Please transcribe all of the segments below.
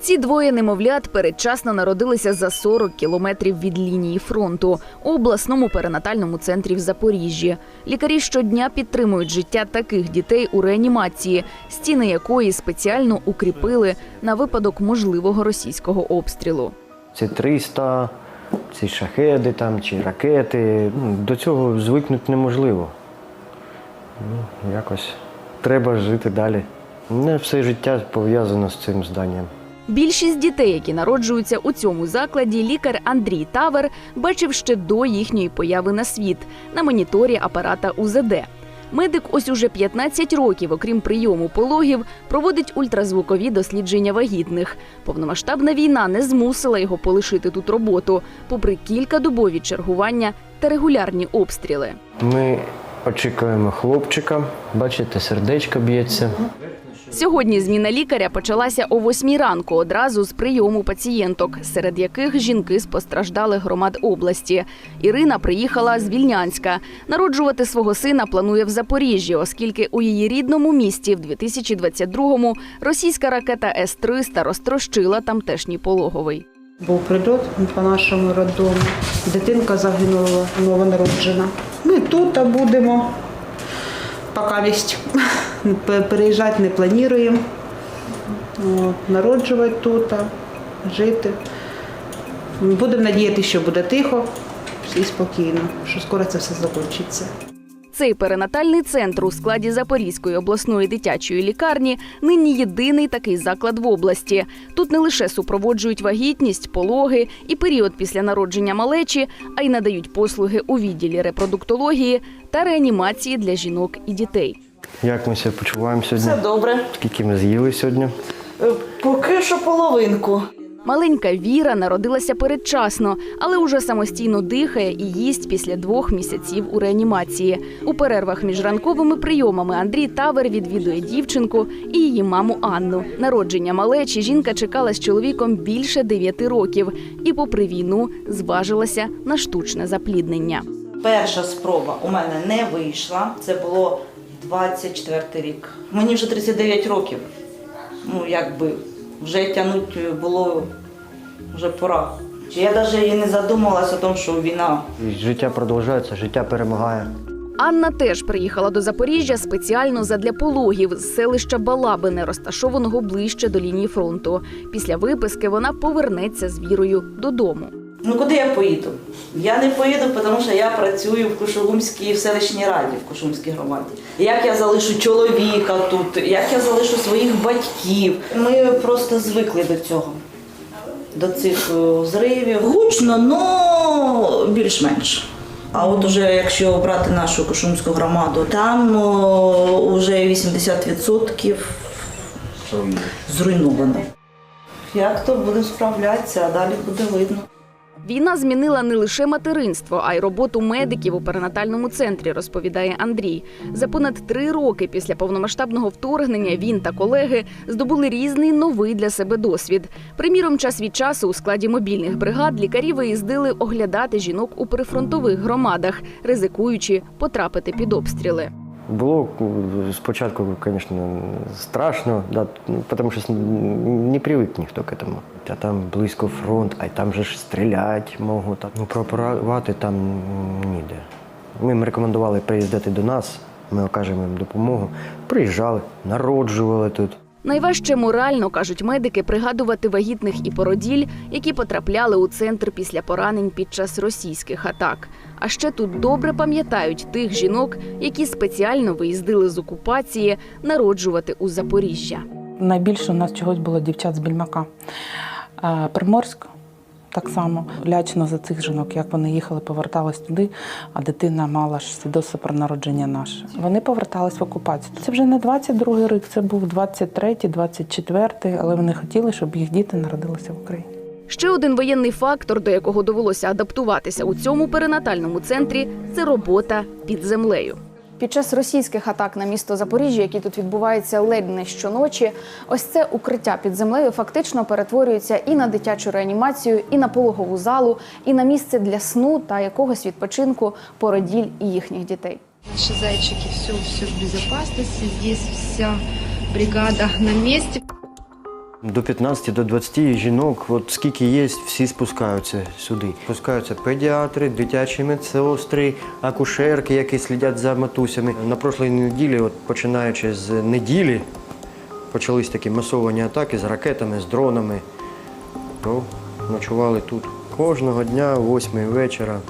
Ці двоє немовлят передчасно народилися за 40 кілометрів від лінії фронту у обласному перинатальному центрі в Запоріжжі. Лікарі щодня підтримують життя таких дітей у реанімації, стіни якої спеціально укріпили на випадок можливого російського обстрілу. Це 300, ці шахеди там, чи ракети. Ну, До цього звикнути неможливо. Ну, якось треба жити далі. Не все життя пов'язано з цим зданням. Більшість дітей, які народжуються у цьому закладі, лікар Андрій Тавер бачив ще до їхньої появи на світ на моніторі апарата УЗД. Медик ось уже 15 років, окрім прийому пологів, проводить ультразвукові дослідження вагітних. Повномасштабна війна не змусила його полишити тут роботу, попри кількадобові чергування та регулярні обстріли. Ми очікуємо хлопчика, бачите, сердечко б'ється. Сьогодні зміна лікаря почалася о 8 ранку, одразу з прийому пацієнток, серед яких жінки з постраждалих громад області. Ірина приїхала з Вільнянська. Народжувати свого сина планує в Запоріжжі, оскільки у її рідному місті в 2022-му російська ракета С-300 розтрощила тамтешній пологовий. Був прильот по нашому роддому. Дитинка загинула, новонароджена. Ми тут будемо поки місць. Переїжджати не плануємо. Народжувати тут, жити. Будемо надіятися, що буде тихо і спокійно, що скоро це все закінчиться. Цей перинатальний центр у складі Запорізької обласної дитячої лікарні нині єдиний такий заклад в області. Тут не лише супроводжують вагітність, пологи і період після народження малечі, а й надають послуги у відділі репродуктології та реанімації для жінок і дітей. Як ми себе почуваємо сьогодні? Все добре. Скільки ми з'їли сьогодні? Е, Поки що половинку. Маленька Віра народилася передчасно, але уже самостійно дихає і їсть після двох місяців у реанімації. У перервах між ранковими прийомами Андрій Тавер відвідує дівчинку і її маму Анну. Народження малечі жінка чекала з чоловіком більше дев'яти років і, попри війну, зважилася на штучне запліднення. Перша спроба у мене не вийшла. Це було 24 рік. Мені вже 39 років. Ну, якби вже тягнути було вже пора. Я навіть і не задумувалася о тому, що війна. Життя продовжується, життя перемагає. Анна теж приїхала до Запоріжжя спеціально задля пологів з селища Балабине, розташованого ближче до лінії фронту. Після виписки вона повернеться з вірою додому. Ну куди я поїду? Я не поїду, тому що я працюю в Кушугумській в селищній раді, в Кушугумській громаді. Як я залишу чоловіка тут, як я залишу своїх батьків. Ми просто звикли до цього, до цих е, зривів. Гучно, але більш-менш. А от уже якщо брати нашу Кушумську громаду, там о, вже 80% зруйновано. Як то будемо справлятися, а далі буде видно. Війна змінила не лише материнство, а й роботу медиків у перинатальному центрі, розповідає Андрій. За понад три роки після повномасштабного вторгнення він та колеги здобули різний новий для себе досвід. Приміром, час від часу у складі мобільних бригад лікарі виїздили оглядати жінок у прифронтових громадах, ризикуючи потрапити під обстріли. Було спочатку, звісно, страшно, да, тому що не привик ніхто к этому. А там близько фронт, а там же ж стріляти можуть. Ну, прооперувати там ніде. Ми їм рекомендували приїздити до нас, ми окажемо їм допомогу. Приїжджали, народжували тут. Найважче морально кажуть медики пригадувати вагітних і породіль, які потрапляли у центр після поранень під час російських атак. А ще тут добре пам'ятають тих жінок, які спеціально виїздили з окупації народжувати у Запоріжжя. Найбільше у нас чогось було дівчат з Більмака. Е, Приморськ так само лячно за цих жінок, як вони їхали, повертались туди, а дитина мала ж свідоцтво про народження наше. Вони повертались в окупацію. Це вже не 22-й рік, це був 23-й, 24-й, але вони хотіли, щоб їх діти народилися в Україні. Ще один воєнний фактор, до якого довелося адаптуватися у цьому перинатальному центрі, це робота під землею. Під час російських атак на місто Запоріжжя, які тут відбуваються ледь не щоночі, ось це укриття під землею фактично перетворюється і на дитячу реанімацію, і на пологову залу, і на місце для сну та якогось відпочинку породіль і їхніх дітей. Наші зайчики, все, все в безпеці, Здесь вся бригада на месте. До 15 до 20 жінок, от скільки є, всі спускаються сюди. Спускаються педіатри, дитячі медсестри, акушерки, які слідять за матусями. На прошлій неділі, от починаючи з неділі, почались такі масовані атаки з ракетами, з дронами. То ночували тут. Кожного дня, о 8 вечора,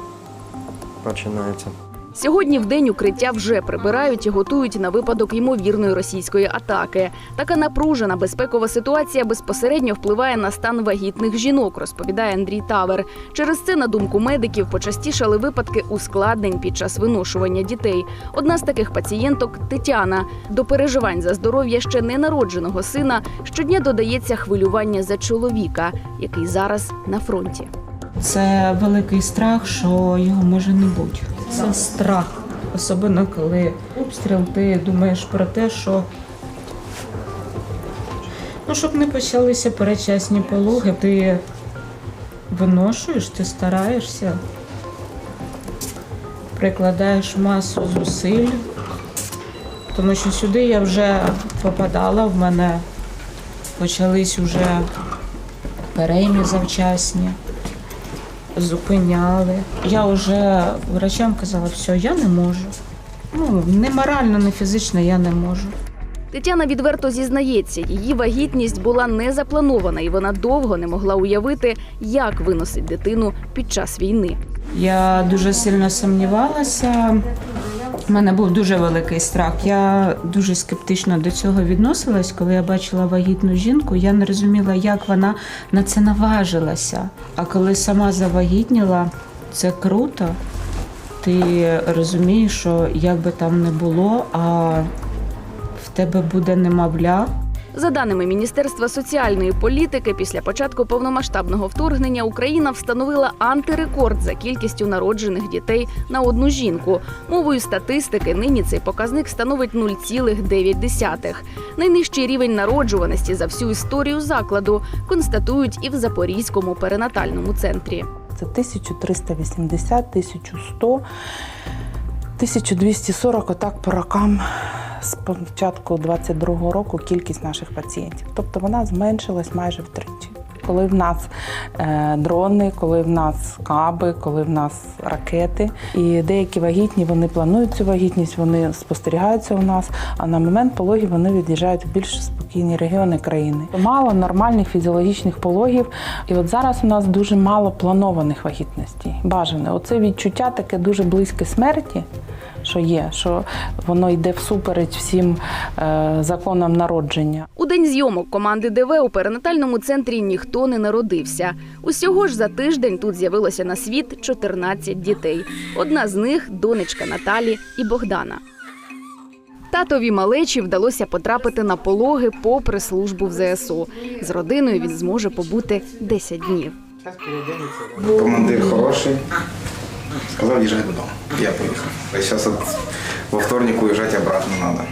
починається. Сьогодні в день укриття вже прибирають і готують на випадок ймовірної російської атаки. Така напружена безпекова ситуація безпосередньо впливає на стан вагітних жінок, розповідає Андрій Тавер. Через це, на думку медиків, почастішали випадки ускладнень під час виношування дітей. Одна з таких пацієнток Тетяна. До переживань за здоров'я ще ненародженого сина щодня додається хвилювання за чоловіка, який зараз на фронті. Це великий страх, що його може не бути. Це страх. Особливо коли обстріл, ти думаєш про те, що ну, щоб не почалися передчасні пологи, ти виношуєш, ти стараєшся, прикладаєш масу зусиль, тому що сюди я вже попадала, в мене почались уже перейми завчасні зупиняли. Я вже врачам казала, все, я не можу. Ну, не морально, не фізично я не можу. Тетяна відверто зізнається, її вагітність була не запланована, і вона довго не могла уявити, як виносить дитину під час війни. Я дуже сильно сумнівалася. У мене був дуже великий страх. Я дуже скептично до цього відносилась, коли я бачила вагітну жінку. Я не розуміла, як вона на це наважилася. А коли сама завагітніла, це круто. Ти розумієш, що як би там не було, а в тебе буде немовля. За даними Міністерства соціальної політики, після початку повномасштабного вторгнення Україна встановила антирекорд за кількістю народжених дітей на одну жінку. Мовою статистики нині цей показник становить 0,9. Найнижчий рівень народжуваності за всю історію закладу констатують і в Запорізькому перинатальному центрі. Це 1380, 1100, 1240, отак по рокам з початку 22-го року кількість наших пацієнтів. Тобто вона зменшилась майже втричі. Коли в нас е, дрони, коли в нас каби, коли в нас ракети, і деякі вагітні вони планують цю вагітність, вони спостерігаються у нас. А на момент пологів вони від'їжджають в більш спокійні регіони країни. Мало нормальних фізіологічних пологів, і от зараз у нас дуже мало планованих вагітностей. Бажане, оце відчуття таке дуже близьке смерті. Що є, що воно йде всупереч всім е, законам народження. У день зйомок команди ДВ у перинатальному центрі ніхто не народився. Усього ж за тиждень тут з'явилося на світ 14 дітей. Одна з них донечка Наталі і Богдана. Татові малечі вдалося потрапити на пологи попри службу в ЗСУ. З родиною він зможе побути 10 днів. Командир хороший. Сказав, їжджай додому. Я поїхав. А зараз от во вторник уїжджати обратно треба.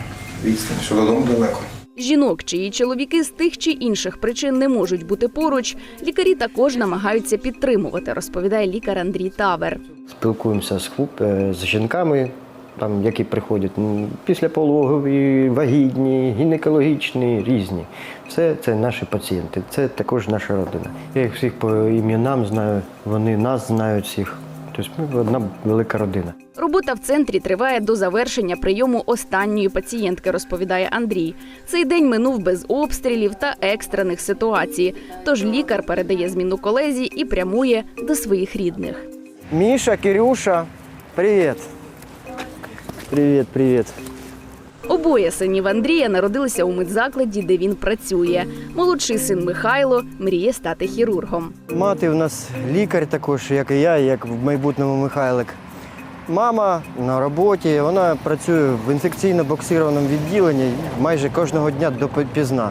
Відстань, що додому далеко. Жінок, чиї чоловіки з тих чи інших причин не можуть бути поруч, лікарі також намагаються підтримувати, розповідає лікар Андрій Тавер. Спілкуємося з хлоп, е, з жінками, там, які приходять м, після пологові, вагітні, гінекологічні, різні. Все це наші пацієнти, це також наша родина. Я їх всіх по іменам знаю, вони нас знають всіх. Тобто ми одна велика родина. Робота в центрі триває до завершення прийому останньої пацієнтки, розповідає Андрій. Цей день минув без обстрілів та екстрених ситуацій. Тож лікар передає зміну колезі і прямує до своїх рідних. Міша, Кирюша, привіт. Привіт, привіт. Обоє синів Андрія народилися у медзакладі, де він працює. Молодший син Михайло мріє стати хірургом. Мати в нас лікар також, як і я, як в майбутньому Михайлик. Мама на роботі, вона працює в інфекційно-боксированому відділенні майже кожного дня до пізна.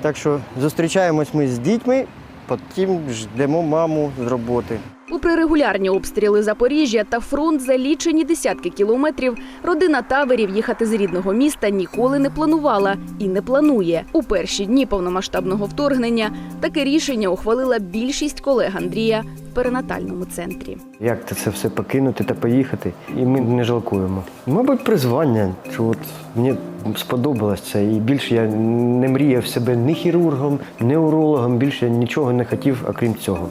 Так що зустрічаємось ми з дітьми, потім ждемо маму з роботи. Попри регулярні обстріли Запоріжжя та фронт за лічені десятки кілометрів, родина таверів їхати з рідного міста ніколи не планувала і не планує. У перші дні повномасштабного вторгнення таке рішення ухвалила більшість колег Андрія в перинатальному центрі. Як це все- покинути та поїхати? І ми не жалкуємо. Мабуть, призвання, що от мені сподобалось це. І більше я не мріяв себе ні хірургом, ні урологом, більше нічого не хотів, окрім цього.